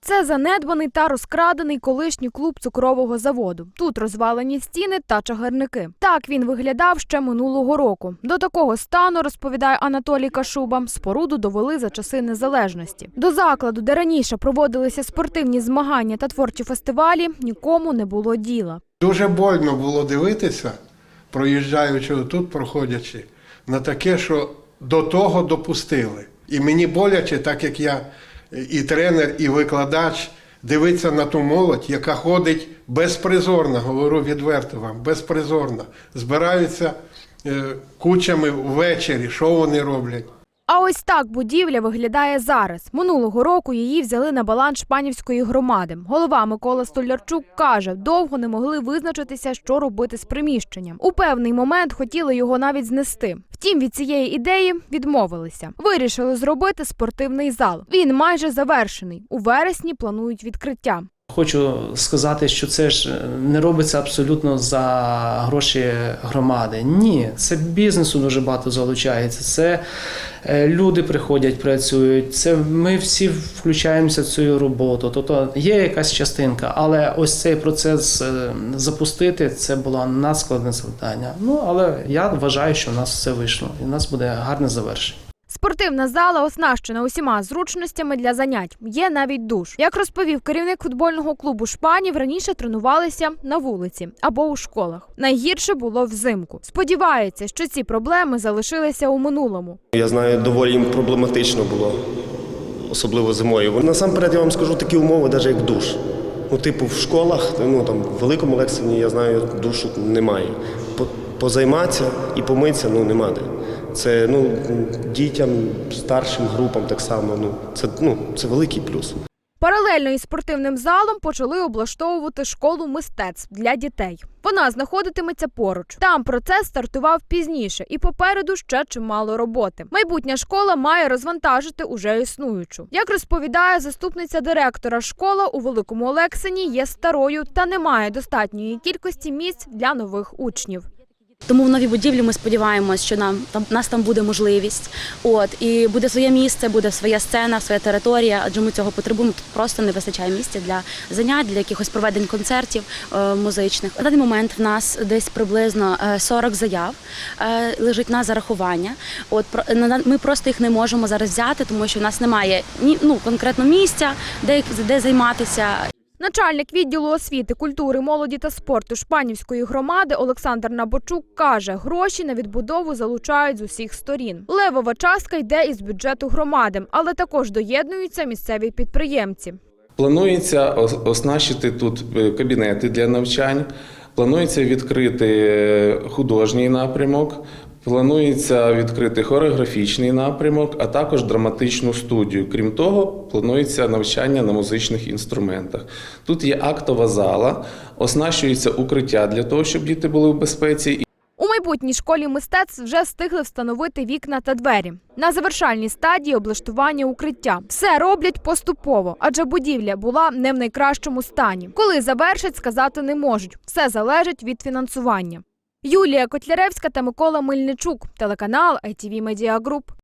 Це занедбаний та розкрадений колишній клуб цукрового заводу. Тут розвалені стіни та чагарники. Так він виглядав ще минулого року. До такого стану, розповідає Анатолій Кашуба, споруду довели за часи незалежності. До закладу, де раніше проводилися спортивні змагання та творчі фестивалі, нікому не було діла. Дуже больно було дивитися, проїжджаючи тут, проходячи, на таке, що до того допустили. І мені боляче, так як я і тренер, і викладач, дивиться на ту молодь, яка ходить безпризорно, говорю відверто вам, безпризорно. Збираються е, кучами ввечері, що вони роблять. А ось так будівля виглядає зараз. Минулого року її взяли на баланс Шпанівської громади. Голова Микола Столярчук каже, довго не могли визначитися, що робити з приміщенням. У певний момент хотіли його навіть знести. Втім, від цієї ідеї відмовилися. Вирішили зробити спортивний зал. Він майже завершений. У вересні планують відкриття. Хочу сказати, що це ж не робиться абсолютно за гроші громади. Ні, це бізнесу дуже багато залучається. Це е, люди приходять, працюють. Це ми всі включаємося в цю роботу. Тобто є якась частинка, але ось цей процес е, запустити це було надскладне завдання. Ну але я вважаю, що в нас все вийшло, і в нас буде гарне завершення. Спортивна зала оснащена усіма зручностями для занять. Є навіть душ. Як розповів керівник футбольного клубу Шпанів, раніше тренувалися на вулиці або у школах. Найгірше було взимку. Сподівається, що ці проблеми залишилися у минулому. Я знаю, доволі їм проблематично було, особливо зимою. Насамперед я вам скажу такі умови, навіть як душ. Ну, типу, в школах, ну там в великому Лексині, я знаю, душу немає. Позайматися і помитися ну нема де. Це ну дітям, старшим групам так само. Ну це ну це великий плюс. Паралельно із спортивним залом почали облаштовувати школу мистецтв для дітей. Вона знаходитиметься поруч. Там процес стартував пізніше, і попереду ще чимало роботи. Майбутня школа має розвантажити уже існуючу. Як розповідає заступниця директора, школа у Великому Олексині є старою та не має достатньої кількості місць для нових учнів. Тому в новій будівлі ми сподіваємось, що нам там нас там буде можливість. От і буде своє місце, буде своя сцена, своя територія. Адже ми цього потребуємо. Тут просто не вистачає місця для занять, для якихось проведень концертів е, музичних. На даний момент в нас десь приблизно е, 40 заяв е, лежить на зарахування. От ми просто їх не можемо зараз взяти, тому що в нас немає ні ну конкретно місця, де де займатися. Начальник відділу освіти, культури, молоді та спорту Шпанівської громади Олександр Набочук каже, гроші на відбудову залучають з усіх сторін. Левова частка йде із бюджету громади, але також доєднуються місцеві підприємці. Планується оснащити тут е, кабінети для навчань, планується відкрити е, художній напрямок, планується відкрити хореографічний напрямок, а також драматичну студію. Крім того, планується навчання на музичних інструментах. Тут є актова зала, оснащується укриття для того, щоб діти були в безпеці. У майбутній школі мистецтв вже встигли встановити вікна та двері. На завершальній стадії облаштування укриття. Все роблять поступово, адже будівля була не в найкращому стані. Коли завершать, сказати не можуть. Все залежить від фінансування. Юлія Котляревська та Микола Мельничук, телеканал ITV Media Group.